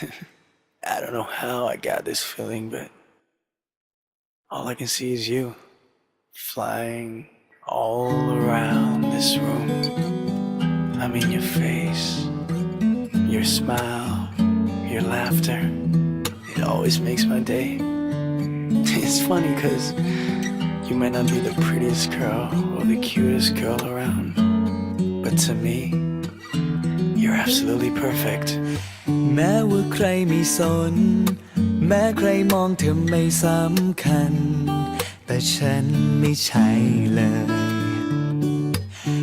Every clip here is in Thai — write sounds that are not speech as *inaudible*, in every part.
*laughs* I don't know how I got this feeling, but all I can see is you flying all around this room. I mean, your face, your smile, your laughter. It always makes my day. *laughs* It's funny because you might not be the prettiest girl or the cutest girl around, but to me, you're absolutely perfect. แม้ว่าใครไม่สน แม้ใครมองเธอไม่สำคัญ แต่ฉันไม่ใช่เลย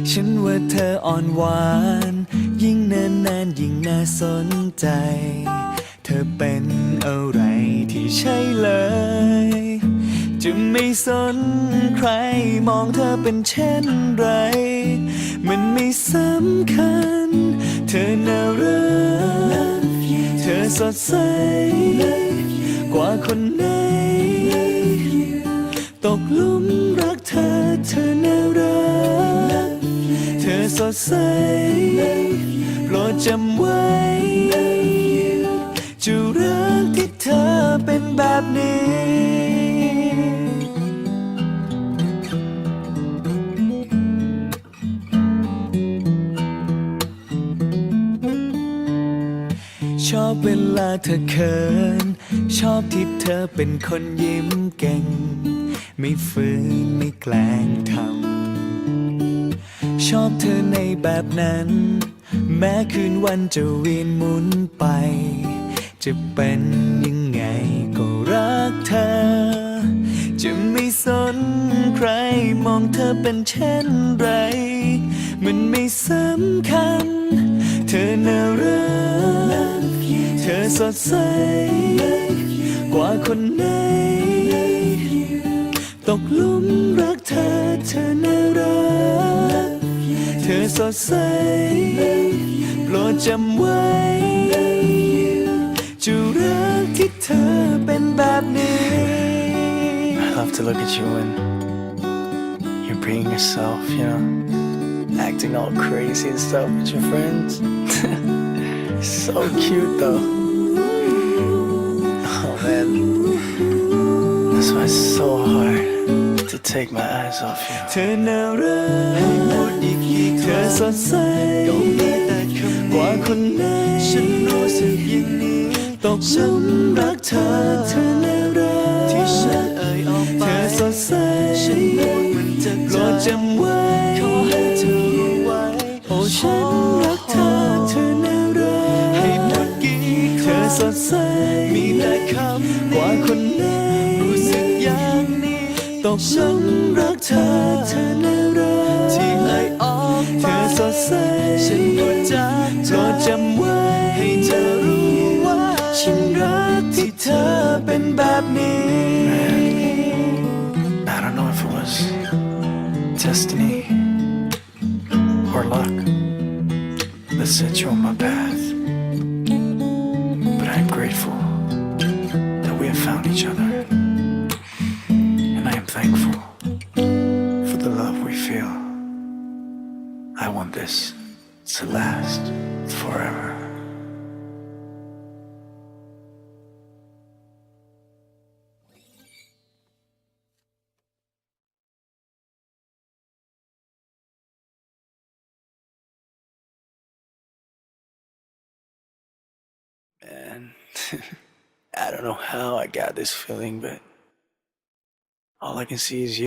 ฉันว่าเธออ่อนหวาน ยิ่งนานนานยิ่งน่าสนใจ เธอเป็นอะไรที่ใช่เลย จะไม่สนใครมองเธอเป็นเช่นไร มันไม่สำคัญ ธอน่ารัก เธอสดใส กว่าคนไหน ตกลุมรักเธอ เธอน่ารัก เธอสดใส โปรดจำไว้ จะรักที่เธอเป็นแบบนี้ อบเวลาเธอเขิน ชอบที่เธอเป็นคนยิ้มเก่ง ไม่ฝืนไม่แกล้งทำ ชอบเธอในแบบนั้น แม้คืนวันจะเวียนหมุนไป จะเป็นยังไงก็รักเธอ จะไม่สนใครมองเธอเป็นเช่นไร มันไม่สำคัญ เธอน่ารัก เธอสดใส กว่าคนไหน ตกลุมรักเธอเธอน่ารัก เธอสดใส โปรดจำไว้ จะรักที่เธอเป็นแบบนี้ I love to look at you when you're being yourself, you know, acting all crazy and stuff with your friends. So cute, though. Oh man, that's why it's so hard to take my eyes off you. เธอน่ารักเธอสดใสก็มีแต่คำนี้กว่าคนไหนฉันรู้สึกอย่างนี้ตกหลุมรักเธอเธอน่ารักที่ฉันเอ่ยออกไปเธอสดใสฉันพูดมันจะโปรดจำไว้ สดใส มีแต่คำว่าคนไหนรู้สึกอย่างนี้ตกหลุมรักเธอเธอน่ารักที่เอ่ยออกเธอสดใส ฉันพูดจากโปรดจำไว้ให้เธอรู้ว่า ฉันรักที่เธอเป็นแบบนี้ I don't know if it was destiny or luck that set you on my path, grateful that we have found each other, and I am thankful for the love we feel. I want this to last forever. Man, *laughs* I don't know how I got this feeling, but all I can see is you.